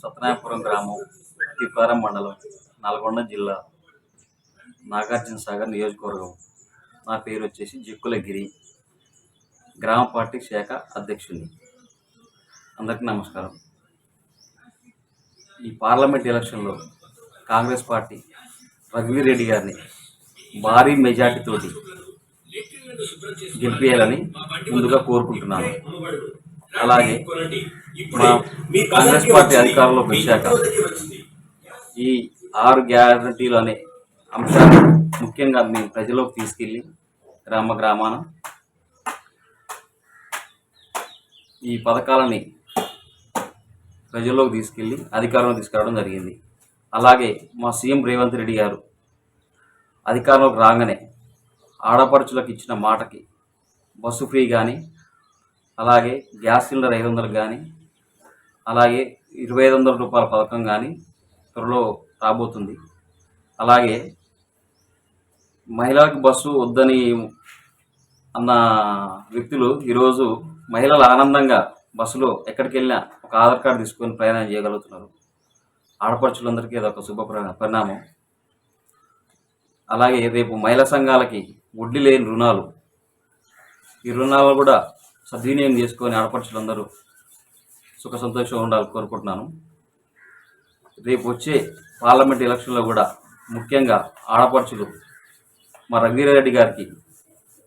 సత్యనారాయణపురం గ్రామం తిప్పారం మండలం నల్గొండ జిల్లా నాగార్జున సాగర్ నియోజకవర్గం. నా పేరు వచ్చేసి జిక్కులగిరి గ్రామ పార్టీ శాఖ అధ్యక్షుడిని అందరికీ నమస్కారం. ఈ పార్లమెంట్ ఎలక్షన్లో కాంగ్రెస్ పార్టీ రఘువీరెడ్డి గారిని భారీ మెజార్టీతోటి గెలిపేయాలని ముందుగా కోరుకుంటున్నాను. అలాగే మా కాంగ్రెస్ పార్టీ అధికారంలోకి వచ్చాక ఈ ఆరు గ్యారంటీలు అనే అంశాన్ని ముఖ్యంగా మేము ప్రజల్లోకి తీసుకెళ్ళి గ్రామ గ్రామాన ఈ పథకాలని ప్రజల్లోకి తీసుకెళ్ళి అధికారంలో తీసుకురావడం జరిగింది. అలాగే మా సీఎం రేవంత్ రెడ్డి గారు అధికారంలోకి రాగానే ఆడపడుచులకు ఇచ్చిన మాటకి బస్సు ఫ్రీ కానీ అలాగే గ్యాస్ సిలిండర్ ఐదు వందలు కానీ అలాగే ఇరవై ఐదు వందల రూపాయల పథకం కానీ త్వరలో రాబోతుంది. అలాగే మహిళలకు బస్సు వద్దని అన్న వ్యక్తులు ఈరోజు మహిళలు ఆనందంగా బస్సులో ఎక్కడికి వెళ్ళినా ఒక ఆధార్ కార్డు తీసుకొని ప్రయాణం చేయగలుగుతున్నారు. ఆడపడుచులందరికీ అదొక ఒక శుభ పరిణామం. అలాగే రేపు మహిళా సంఘాలకి వడ్డీ లేని రుణాలు. ఈ రుణాలు కూడా సద్వినియోగం చేసుకొని ఆడపడుచులందరూ సుఖ సంతోషంగా ఉండాలని కోరుకుంటున్నాను. రేపు వచ్చే పార్లమెంట్ ఎలక్షన్లో కూడా ముఖ్యంగా ఆడపడుచులు మా రఘువీరారెడ్డి గారికి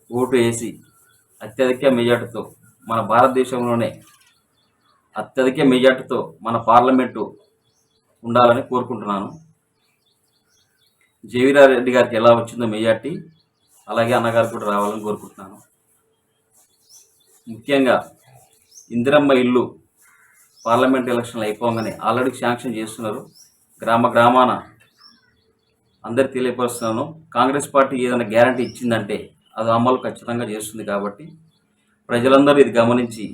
ఓటు వేసి అత్యధిక మెజార్టీతో మన భారతదేశంలోనే అత్యధిక మెజార్టీతో మన పార్లమెంటు ఉండాలని కోరుకుంటున్నాను. జేవీరారెడ్డి గారికి ఎలా వచ్చిందో మెజార్టీ అలాగే అన్నగారు కూడా రావాలని కోరుకుంటున్నాను. ముఖ్యంగా ఇందిరమ్మ ఇల్లు పార్లమెంట్ ఎలక్షన్లు అయిపోగానే ఆల్రెడీ శాంక్షన్ చేస్తున్నారు. గ్రామ గ్రామాన అందరికి తెలియపరుస్తున్నాను. కాంగ్రెస్ పార్టీ ఏదైనా గ్యారంటీ ఇచ్చిందంటే అది అమలు ఖచ్చితంగా చేస్తుంది కాబట్టి ప్రజలందరూ ఇది గమనించి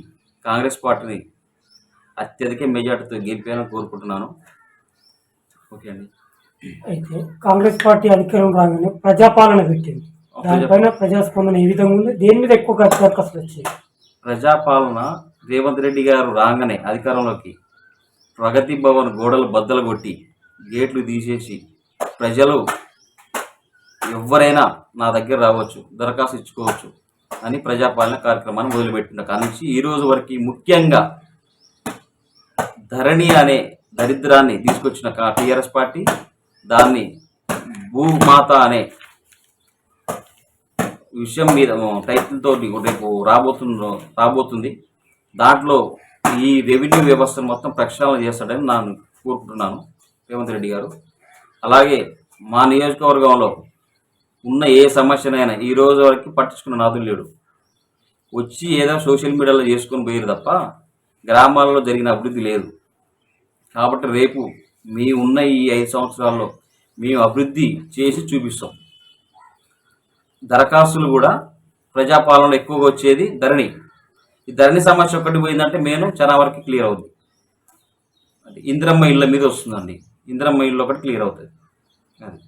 కాంగ్రెస్ పార్టీని అత్యధిక మెజార్టీతో గెలిపేయాలని కోరుకుంటున్నాను. ఓకే అండి. అయితే కాంగ్రెస్ పార్టీ అధికారం రాగానే ప్రజాపాలన పెట్టింది. దానిపైన ప్రజాస్పందన ఏ విధంగా ఉంది? దేని మీద ఎక్కువ దరఖాస్తులు వచ్చాయి? ప్రజాపాలన రేవంత్ రెడ్డి గారు రాగానే అధికారంలోకి ప్రగతి భవన్ గోడలు బద్దలు కొట్టి గేట్లు తీసేసి ప్రజలు ఎవరైనా నా దగ్గర రావచ్చు దరఖాస్తు ఇచ్చుకోవచ్చు అని ప్రజాపాలన కార్యక్రమాన్ని మొదలుపెట్టిన కాడి నుంచి ఈ రోజు వరకు ముఖ్యంగా ధరణి అనే దరిద్రాన్ని తీసుకొచ్చిన టీఆర్ఎస్ పార్టీ దాన్ని భూమాత అనే విషయం మీద టైటిల్ రేపు రాబోతున్న రాబోతుంది. దాంట్లో ఈ రెవెన్యూ వ్యవస్థను మొత్తం ప్రక్షాళన చేస్తాడని నేను కోరుకుంటున్నాను రేవంత్ రెడ్డి గారు. అలాగే మా నియోజకవర్గంలో ఉన్న ఏ సమస్యనైనా ఈ రోజు వరకు పట్టించుకున్న నాదులు లేడు. వచ్చి ఏదో సోషల్ మీడియాలో చేసుకొని పోయారు తప్ప గ్రామాలలో జరిగిన అభివృద్ధి లేదు. కాబట్టి రేపు మీ ఉన్న ఈ ఐదు సంవత్సరాల్లో మేము అభివృద్ధి చేసి చూపిస్తాం. దరఖాస్తులు కూడా ప్రజాపాలనలో ఎక్కువగా వచ్చేది ధరణి. ఈ ధరణి సమస్య ఒక్కటి పోయిందంటే మేము చాలా వరకు క్లియర్ అవుతుంది అది ఇందిరమ్మ ఇళ్ళ మీద వస్తుందండి. ఇందిరమ్మ ఇల్లు ఒకటి క్లియర్ అవుతుంది అది.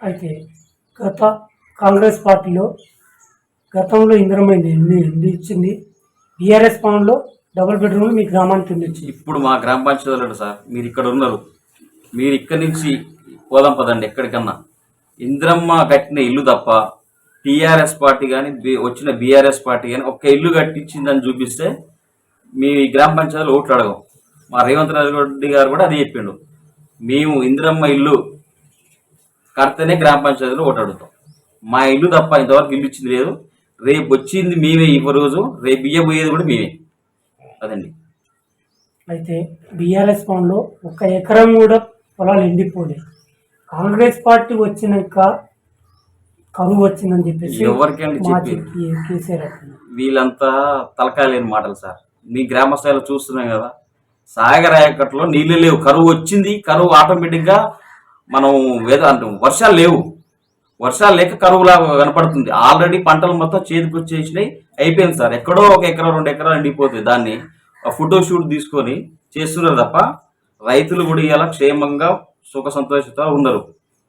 అయితే గత కాంగ్రెస్ పార్టీలో గతంలో ఎన్ని ఎన్ని ఇచ్చింది? బీఆర్ఎస్ పవన్లో డబుల్ బెడ్రూమ్ మీ గ్రామానికి ఇచ్చింది? ఇప్పుడు మా గ్రామ పంచాయతీలో సార్ మీరు ఇక్కడ ఉన్నారు. మీరు ఇక్కడి నుంచి పోదాం పదండి ఎక్కడికన్నా. ఇంద్రమ్మ కట్టిన ఇల్లు తప్ప టీఆర్ఎస్ పార్టీ కానీ వచ్చిన బీఆర్ఎస్ పార్టీ కానీ ఒక్క ఇల్లు కట్టించిందని చూపిస్తే మీ గ్రామ పంచాయతీలో ఓట్లు అడగం. మా రేవంత్ రెడ్డి గారు కూడా అదే చెప్పిండు. మేము ఇంద్రమ్మ ఇల్లు కడితేనే గ్రామ పంచాయతీలో ఓటు అడుగుతాం. మా ఇల్లు తప్ప ఇంతవరకు ఇల్లు ఇచ్చింది లేదు. రేపు వచ్చింది మేమే ఈ రోజు రేపు ఇయ్యబోయేది కూడా మేమే. అదండి. అయితే బీఆర్ఎస్ పనులో ఒక ఎకరం కూడా పొలాలు ఎండిపోలేదు కాంగ్రెస్ పార్టీ వచ్చినాక కరువు వచ్చిందని చెప్పేసి ఎవరికండి కేసీఆర్ అంటున్నారు. వీళ్ళంతా తలకాయ లేని మాటలు సార్. మీ గ్రామ స్థాయిలో చూస్తున్నాం కదా సాగర్ ఆయకట్లో నీళ్ళు లేవు. కరువు వచ్చింది కరువు ఆటోమేటిక్గా మనం వేద అంటాం వర్షాలు లేవు. వర్షాలు లేక కరువులా కనపడుతుంది. ఆల్రెడీ పంటలు మొత్తం చేతికి వచ్చేసినాయి అయిపోయింది సార్. ఎక్కడో ఒక ఎకరా రెండు ఎకరాలు ఎండిపోతుంది. దాన్ని ఫోటో షూట్ తీసుకొని చేస్తున్నారు తప్ప రైతులు కూడా ఇలా క్షేమంగా సుఖ సంతోషంతో ఉన్నారు.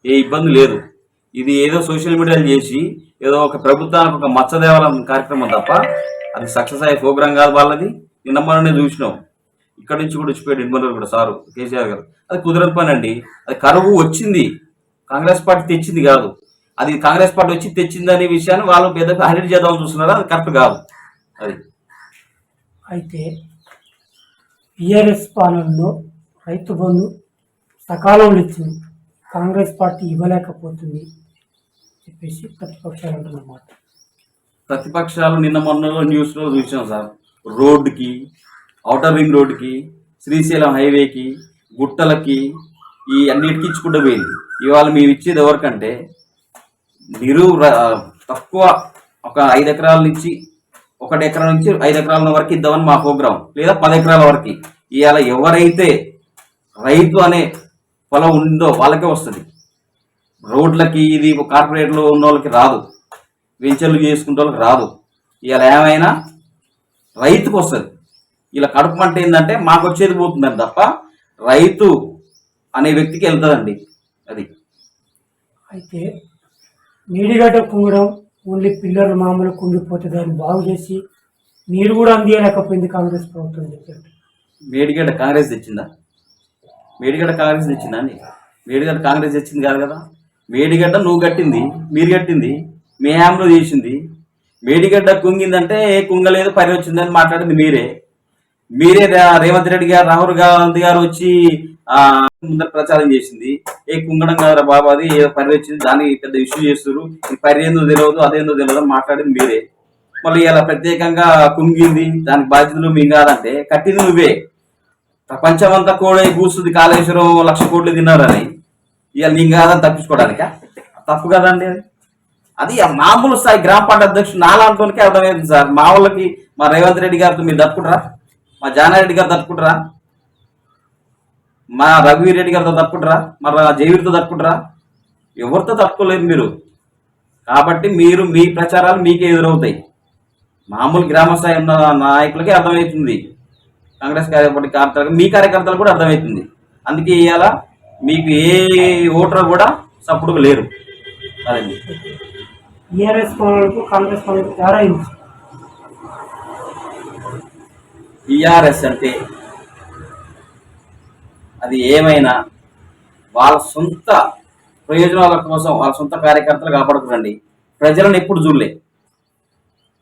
ఏ ఇబ్బంది లేదు. ఇది ఏదో సోషల్ మీడియాలో చేసి ఏదో ఒక ప్రభుత్వానికి ఒక మత్స్యదేవాలయం కార్యక్రమం తప్ప అది సక్సెస్ అయ్యే ప్రోగ్రాం కాదు వాళ్ళది. నిన్న చూసినాం. ఇక్కడ నుంచి కూడా వచ్చిపోయాడు ఇన్మూలర్ కూడా సారు కేసీఆర్ గారు. అది కుదరని పని అండి. అది కరువు వచ్చింది. కాంగ్రెస్ పార్టీ తెచ్చింది కాదు. అది కాంగ్రెస్ పార్టీ వచ్చి తెచ్చింది అనే విషయాన్ని వాళ్ళు పెద్ద హైలైట్ చేద్దామని చూస్తున్నారు. అది కరెక్ట్ కాదు. అది. అయితే పిఆర్ఎస్ పాలనలో రైతు బంధు సకాలంలో ఇచ్చింది. కాంగ్రెస్ పార్టీ ఇవ్వలేకపోతుంది చెప్పేసి ప్రతిపక్షాలు అంటున్నమాట. ప్రతిపక్షాలు నిన్న మొన్నలో న్యూస్లో చూసాం సార్. రోడ్డుకి ఔటర్ రింగ్ రోడ్డుకి శ్రీశైలం హైవేకి గుట్టలకి ఈ అన్నిటికి ఇచ్చుకుంటూ పోయింది. ఇవాళ మేము ఇచ్చేది ఎవరికంటే నిరు తక్కువ ఒక ఐదు ఎకరాల నుంచి ఒకటి ఎకరం నుంచి ఐదు ఎకరాల వరకు ఇద్దామని మా ప్రోగ్రాం. లేదా పది ఎకరాల వరకు. ఇవాళ ఎవరైతే రైతు అనే పొలం ఉందో వాళ్ళకే వస్తుంది. రోడ్లకి ఇది కార్పొరేట్లో ఉన్న వాళ్ళకి రాదు. వెంచర్లు చేసుకుంటే వాళ్ళకి రాదు. ఇవాళ ఏమైనా రైతుకు వస్తుంది. ఇలా కడుపు మంట ఏంటంటే మాకు వచ్చేది పోతుందని తప్ప రైతు అనే వ్యక్తికి వెళ్తుందండి అది. అయితే నీడిగడ్డ కుంగడం ఓన్లీ పిల్లలు మామూలు కుంగిపోతే దాన్ని బాగు చేసి నీరు కూడా అందియలేకపోయింది కాంగ్రెస్ ప్రభుత్వం చెప్పారు మేడిగడ్డ కాంగ్రెస్ తెచ్చిందా? మేడిగడ్డ కాంగ్రెస్ తెచ్చిందా అండి? మేడిగడ్డ కాంగ్రెస్ తెచ్చింది కాదు కదా? మేడిగడ్డ నువ్వు కట్టింది మీరు కట్టింది మీ హ్యామ్లో చేసింది మేడిగడ్డ కుంగిందంటే ఏ కుంగలేదు పని వచ్చిందని మాట్లాడింది మీరే. మీరే రేవంత్ రెడ్డి గారు రాహుల్ గాంధీ గారు వచ్చి ముందర ప్రచారం చేసింది. ఏ కుంగడం కాదురా బాబు అది ఏదో పని వచ్చింది దానికి పెద్ద ఇష్యూ చేస్తారు ఈ పని ఏందో తెలియదు అదేందో తెలియదు అని మాట్లాడింది మీరే. మళ్ళీ ఇలా ప్రత్యేకంగా కుంగింది దానికి బాధ్యతలు మీ కాదంటే కట్టింది నువ్వే. ప్రపంచమంతా కూడా కూర్చుంది కాళేశ్వరం లక్ష కోట్లు తిన్నారని. ఇవాళ నీ కాదని తప్పించుకోవడానిక? తప్పు కదండి అది. అది మామూలు స్థాయి గ్రామ పంచాయతీ అధ్యక్షుడు నాలాంటి అర్థమైంది సార్. మా వాళ్ళకి మా రేవంత్ రెడ్డి గారితో మీరు తప్పుకుంటారా? మా జానారెడ్డి గారు తప్పుకుంటారా? మా రఘువీరెడ్డి గారితో తప్పుకుంటారా? మా జయవీరితో తట్టుకుంటారా ఎవరితో తట్టుకోలేదు మీరు. కాబట్టి మీరు మీ ప్రచారాలు మీకే ఎదురవుతాయి. మామూలు గ్రామ స్థాయి ఉన్న నాయకులకే అర్థమవుతుంది. కాంగ్రెస్ కార్యకర్త కార్యకర్తలు మీ కార్యకర్తలు కూడా అర్థమవుతుంది. అందుకే ఇవాళ మీకు ఏ ఓటర్ కూడా సపోర్ట్గా లేరు. అదండి. టీఆర్ఎస్ కాంగ్రెస్ తేడా టిఆర్ఎస్ అంటే అది ఏమైనా వాళ్ళ సొంత ప్రయోజనాల కోసం వాళ్ళ సొంత కార్యకర్తలు కాపాడుకురండి. ప్రజలను ఎప్పుడు చూడలే.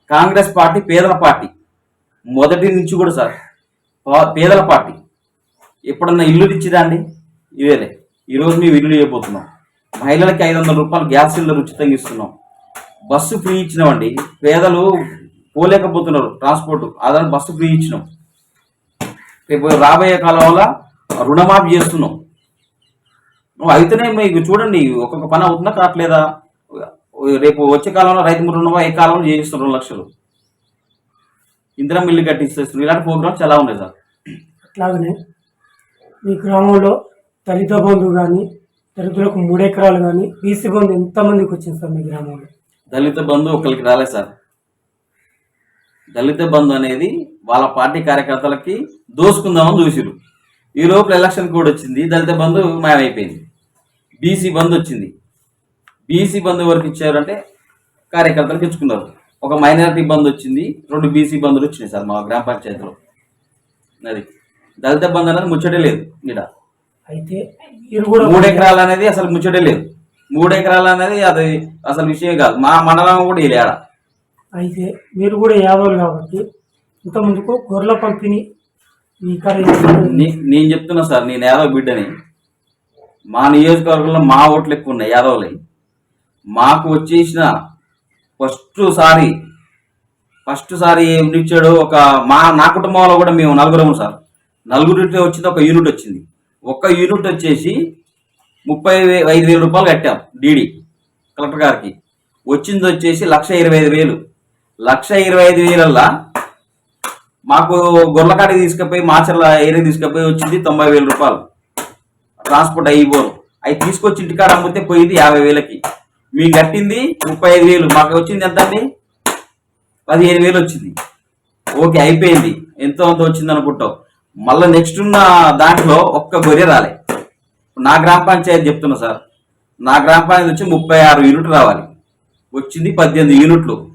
కాంగ్రెస్ పార్టీ పేదల పార్టీ. మొదటి నుంచి కూడా సార్. పేదల పార్టీ. ఎప్పుడన్నా ఇల్లు ఇచ్చిరా అండి? ఇవేలే. ఈరోజు మేము ఇల్లు ఇవ్వబోతున్నాం మహిళలకి ఐదు వందల రూపాయలు గ్యాస్ సిలిండర్ ఉచితంగా ఇస్తున్నాం. బస్సు ఫ్రీ ఇచ్చినామండి. పేదలు పోలేకపోతున్నారు ట్రాన్స్పోర్ట్. అదని బస్సు ఫ్రీ ఇచ్చినాం. రేపు రాబోయే కాలంలో రుణమాఫీ చేస్తున్నాం. నువ్వు అయితేనే మీకు చూడండి ఒక్కొక్క పని అవుతుందా కావట్లేదా? రేపు వచ్చే కాలంలో రైతు రుణమా ఏ కాలంలో చేయిస్తారు రెండు లక్షలు. ఇందిరా మిల్లు కట్టిస్తారు ఇలాంటి ప్రోగ్రామ్స్ చాలా ఉన్నాయి సార్? అట్లాగనే మీ గ్రామంలో దళిత బంధు కానీ దళితులకు మూడు ఎకరాలు కానీ బీసీ బంధు ఎంతమందికి వచ్చింది సార్ మీ గ్రామంలో? దళిత బంధు ఒకరికి రాలేదు సార్. దళిత బంధు అనేది వాళ్ళ పార్టీ కార్యకర్తలకి దోసుకుందామని చూసిరు ఈ లోపల ఎలక్షన్ కోడ్ వచ్చింది దళిత బంధు మాయమైపోయింది. బీసీ బంధు వచ్చింది. బీసీ బంధు ఎవరికి ఇచ్చారంటే కార్యకర్తలకు ఇచ్చుకున్నారు. ఒక మైనారిటీ బంధు వచ్చింది రెండు బీసీ బంధులు వచ్చినాయి సార్ మా గ్రామ పంచాయతీలో. అది దళిత బంధు అనేది ముచ్చటే లేదు ఇక్కడ. అయితే మీరు కూడా మూడు ఎకరాలు అనేది అసలు ముచ్చటే లేదు. మూడు ఎకరాలు అనేది అది అసలు విషయం కాదు. మా మండలం కూడా ఆడ. అయితే మీరు కూడా యాదవులు కాబట్టి ఇంతకుముందుకు గొర్రెల పంపిణీ నేను చెప్తున్నా సార్ నేను యాదవ్ బిడ్డని. మా నియోజకవర్గంలో మా ఓట్లు ఎక్కువ ఉన్నాయి యాదవ్లై మాకు వచ్చేసిన ఫస్ట్ సారి ఫస్ట్ సారి ఏం ఇచ్చాడు ఒక మా నా కుటుంబంలో కూడా మేము నలుగురం సార్. నలుగురు వచ్చింది ఒక యూనిట్ వచ్చింది. ఒక్క యూనిట్ వచ్చేసి ముప్పై ఐదు వేల రూపాయలు కట్టాం డీడీ కలెక్టర్ గారికి. వచ్చింది వచ్చేసి లక్ష ఇరవై ఐదు వేలు. లక్ష ఇరవై ఐదు వేలల్లా మాకు గొర్లకాడికి తీసుకుపోయి మాచర్ల ఏరియా తీసుకుపోయి వచ్చింది తొంభై వేల రూపాయలు. ట్రాన్స్పోర్ట్ అయిపోరు అవి తీసుకొచ్చి ఇంటికాడ అమ్మితే పోయింది యాభై వేలకి. మీకు కట్టింది ముప్పై ఐదు వేలు. మాకు వచ్చింది ఎంత అండి పదిహేను వేలు వచ్చింది. ఓకే అయిపోయింది. ఎంతో అంత వచ్చింది అనుకుంటావు. మళ్ళీ నెక్స్ట్ ఉన్న దాంట్లో ఒక్క గొర్రె రాలే. నా గ్రామ పంచాయతీ చెప్తున్నా సార్. నా గ్రామ పంచాయతీ వచ్చి ముప్పై ఆరు యూనిట్లు రావాలి. వచ్చింది పద్దెనిమిది యూనిట్లు.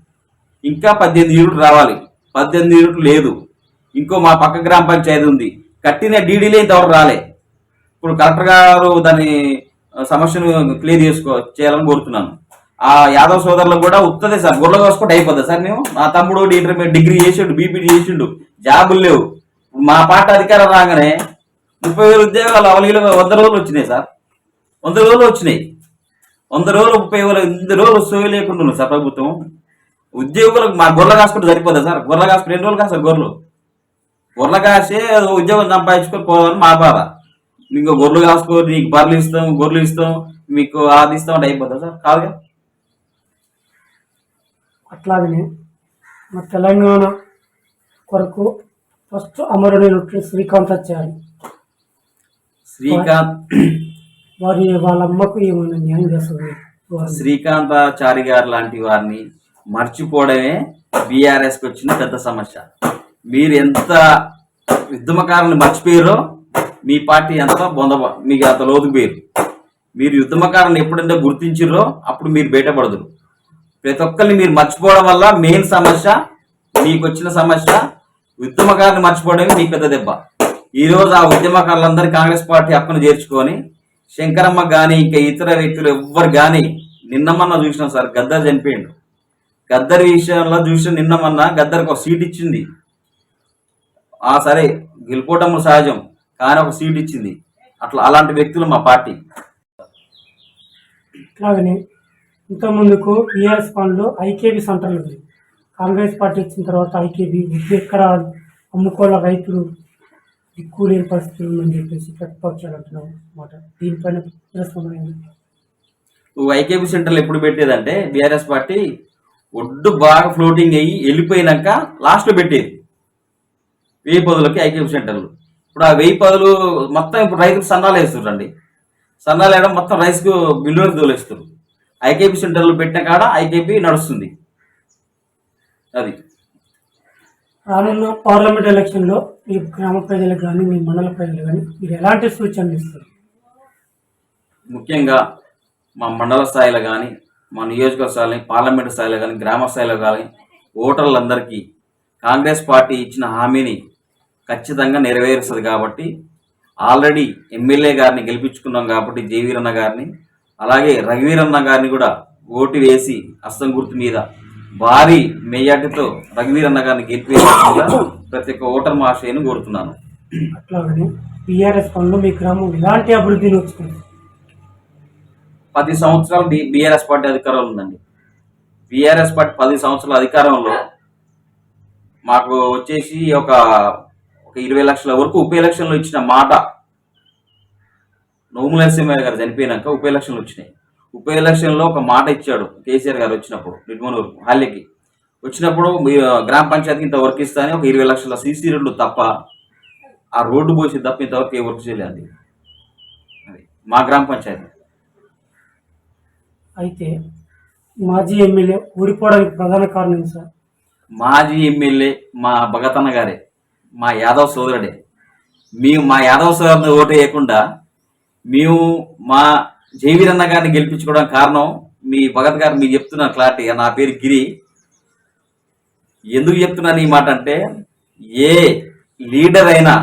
ఇంకా పద్దెనిమిది యూనిట్లు రావాలి. పద్దెనిమిది యూనిట్లు లేదు. ఇంకో మా పక్క గ్రామ పంచాయతీ ఉంది. కట్టిన డీడీలే ఇంతవరకు రాలే. ఇప్పుడు కలెక్టర్ గారు దాన్ని సమస్యను క్లియర్ చేసుకో చేయాలని కోరుతున్నాను. ఆ యాదవ్ సోదరులకు కూడా ఉత్తదే సార్ గుర్ర కోసుకుంటే అయిపోద్దా సార్ మేము. మా తమ్ముడు ఇంటర్మీడియట్ డిగ్రీ చేసిండు బీపీడీ చేసిండు జాబులు లేవు. మా పార్టీ అధికారం రాగానే ముప్పై వేల ఉద్యోగాలు అవలీలు వంద రోజులు వచ్చినాయి సార్. వంద రోజులు వచ్చినాయి. వంద రోజులు ముప్పై వేల వంద రోజులు సోయి లేకుండా సార్ ప్రభుత్వం. ఉద్యోగులకు మా గొర్రె కాసుకుంటే సరిపోదా సార్? గొర్రె కాసుకుంటే ఎన్ని రోజులు కాస్తారు గొర్రెలు? గొర్రె కాసి ఉద్యోగం సంపాదించుకొని పోవాలని మా బాధ. మీకు గొర్రెలు కాసుకో నీకు బర్రెలు ఇస్తాం గొర్రెలు ఇస్తాం మీకు అది ఇస్తాం అంటే అయిపోతుందా సార్? కాదుగా? అట్లాగనే మా తెలంగాణ కొరకు ఫస్ట్ అమరుడైనటువంటి శ్రీకాంతాచారి శ్రీకాంత్ వారి వాళ్ళ అమ్మకు ఏమైనా న్యాయం చేస్తుంది శ్రీకాంతాచారి గారు లాంటి వారిని మర్చిపోవడమే బీఆర్ఎస్కి వచ్చిన పెద్ద సమస్య. మీరు ఎంత ఉద్యమకారులను మర్చిపోయారో మీ పార్టీ ఎంత బొంద మీకు అంత లోతు పేరు మీరు యుద్ధమకారాన్ని ఎప్పుడైనా గుర్తించిర్రో అప్పుడు మీరు బయటపడదురు. ప్రతి ఒక్కరిని మీరు మర్చిపోవడం వల్ల మెయిన్ సమస్య మీకు వచ్చిన సమస్య ఉద్యమకారుని మర్చిపోవడమే మీకు పెద్ద దెబ్బ. ఈ రోజు ఆ ఉద్యమకారులందరూ కాంగ్రెస్ పార్టీ హక్కును చేర్చుకొని శంకరమ్మ కానీ ఇంకా ఇతర వ్యక్తులు ఎవ్వరు కానీ నిన్నమన్న చూసినాం సార్ గద్దర్ చనిపోయిండు. గద్దర్ విషయంలో చూసిన నిన్నమన్న గద్దర్కి ఒక సీట్ ఇచ్చింది. ఆ సరే గెలుపోవటం సహజం. కానీ ఒక సీట్ ఇచ్చింది. అట్లా అలాంటి వ్యక్తులు మా పార్టీ. అట్లాగనే ఇంతకుముందుకు టీఆర్ఎస్ ఫండ్లో ఐకేబీ సెంటర్లు ఉంది కాంగ్రెస్ పార్టీ వచ్చిన తర్వాత ఐకేబీ ఎక్కడ అమ్ముకోవాల రైతులు దిక్కు లేని పరిస్థితులు ఉందని చెప్పేసి ప్రతిపక్షాలు అంటున్నాం మాట దీనిపైన నువ్వు ఐకేపీ సెంటర్లు ఎప్పుడు పెట్టేదంటే బీఆర్ఎస్ పార్టీ ఒడ్డు బాగా ఫ్లోటింగ్ అయ్యి వెళ్ళిపోయినాక లాస్ట్లో పెట్టేది. వెయ్యి పదులకి ఐకేపీ సెంటర్లు. ఇప్పుడు ఆ వెయ్యి పదులు మొత్తం ఇప్పుడు రైతులు సన్నాలు వేస్తుండ్రండి సన్నాలు వేయడం మొత్తం రైస్కు బిల్లులకు తోలేస్తారు ఐకేపీ సెంటర్లు పెట్టిన కాడ ఐకేపీ నడుస్తుంది. అది. రానున్న పార్లమెంట్ ఎలక్షన్లో మీ గ్రామ ప్రజలకు కానీ మీ మండల ప్రజలు కానీ మీరు ఎలాంటి సూచనలు ఇస్తారు? ముఖ్యంగా మా మండల స్థాయిలో కానీ మా నియోజకవర్గ స్థాయిలో పార్లమెంట్ స్థాయిలో కానీ గ్రామ స్థాయిలో కానీ ఓటర్లందరికీ కాంగ్రెస్ పార్టీ ఇచ్చిన హామీని ఖచ్చితంగా నెరవేరుస్తుంది కాబట్టి ఆల్రెడీ ఎమ్మెల్యే గారిని గెలిపించుకున్నాం కాబట్టి జేవీరన్న గారిని అలాగే రఘువీరన్న గారిని కూడా ఓటు వేసి అస్తం గుర్తు మీద భారీ మెజార్టీతో రఘువీరన్న గారిని గెలిపించకుండా ప్రతి ఒక్క ఓటర్ మహాశయను కోరుతున్నాను. అట్లాగనే టీఆర్ఎస్ ఫండ్లో మీ గ్రామం ఎలాంటి అభివృద్ధిని వచ్చింది పది సంవత్సరాలు బీఆర్ఎస్ పార్టీ అధికారంలో ఉందండి. బీఆర్ఎస్ పార్టీ పది సంవత్సరాల అధికారంలో మాకు వచ్చేసి ఒక ఒక ఇరవై లక్షల వరకు ఉప ఎలక్షన్లు ఇచ్చిన మాట నోముల నరసింహయ్య గారు చనిపోయినాక ఉప ఎలక్షన్లు వచ్చినాయి. ఉప ఎలక్షన్లో ఒక మాట ఇచ్చాడు కేసీఆర్ గారు వచ్చినప్పుడు నిర్మనూరు హాల్యకి వచ్చినప్పుడు గ్రామ పంచాయతీకి ఇంత వర్క్ ఇస్తానని ఒక ఇరవై లక్షల సీసీ రోడ్లు తప్ప ఆ రోడ్డు పోసి తప్ప ఇంతవరకు ఏ వర్క్ చేయలేదు. అది మా గ్రామ పంచాయతీ. అయితే మాజీ ఎమ్మెల్యే ఓడిపోవడానికి ప్రధాన కారణం సార్? మాజీ ఎమ్మెల్యే మా భగతన్న గారే. మా యాదవ్ సోదరుడే. మేము మా యాదవ్ సోదరుని ఓటు వేయకుండా మేము మా జయవీరన్న గారిని గెలిపించుకోవడం కారణం మీ భగత్ గారు మీకు చెప్తున్న క్లారిటీ. నా పేరు గిరి. ఎందుకు చెప్తున్నాను ఈ మాట అంటే ఏ లీడర్ అయినా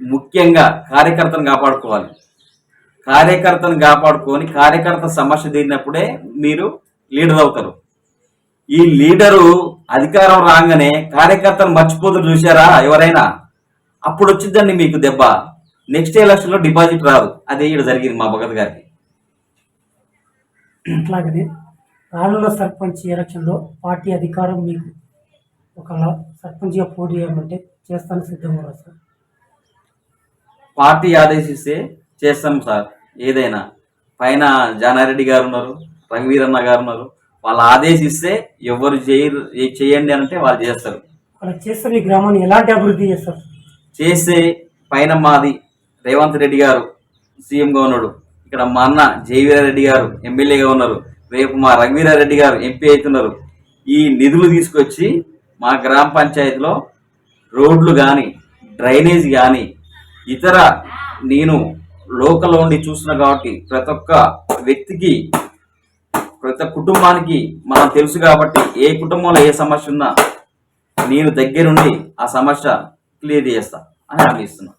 ముఖ్యంగా కార్యకర్తను కాపాడుకోవాలి. కార్యకర్తను కాపాడుకొని కార్యకర్త సమస్య తీరినప్పుడే మీరు లీడర్ అవుతారు. ఈ లీడరు అధికారం రాగానే కార్యకర్తను మర్చిపోతున్నారు చూసారా ఎవరైనా? అప్పుడు వచ్చిందండి మీకు దెబ్బ. నెక్స్ట్ ఎలక్షన్లో డిపాజిట్ రాదు. అదే ఇక్కడ జరిగింది మా భగత్ గారికి. అట్లాగనే రానున్న సర్పంచ్ ఎలక్షన్లో పార్టీ అధికారం మీకు ఒక సర్పంచ్గా పోటీ చేయమంటే చేస్తాను సిద్ధంగా సార్? పార్టీ ఆదేశిస్తే చేస్తాం సార్. ఏదైనా. పైన జానారెడ్డి గారు ఉన్నారు రఘువీరన్న గారు ఉన్నారు వాళ్ళు ఆదేశిస్తే ఎవరు చేయరు చేయండి అంటే వాళ్ళు చేస్తారు. అలా చేస్తే మీ గ్రామాన్ని ఎలాంటి అభివృద్ధి చేస్తారు? చేస్తే పైన మాది రేవంత్ రెడ్డి గారు సీఎంగా ఉన్నాడు. ఇక్కడ మా అన్న జయవీరారెడ్డి గారు ఎమ్మెల్యేగా ఉన్నారు. రేపు మా రఘువీరారెడ్డి గారు ఎంపీ అవుతున్నారు. ఈ నిధులు తీసుకొచ్చి మా గ్రామ పంచాయతీలో రోడ్లు కానీ డ్రైనేజ్ కానీ ఇతర నేను లోకల్లో ఉండి చూస్తున్నా కాబట్టి ప్రతి ఒక్క వ్యక్తికి ప్రతి కుటుంబానికి మనం తెలుసు కాబట్టి ఏ కుటుంబంలో ఏ సమస్య ఉన్నా నేను దగ్గరుండి ఆ సమస్య క్లియర్ చేస్తా అని హామీ ఇస్తున్నా.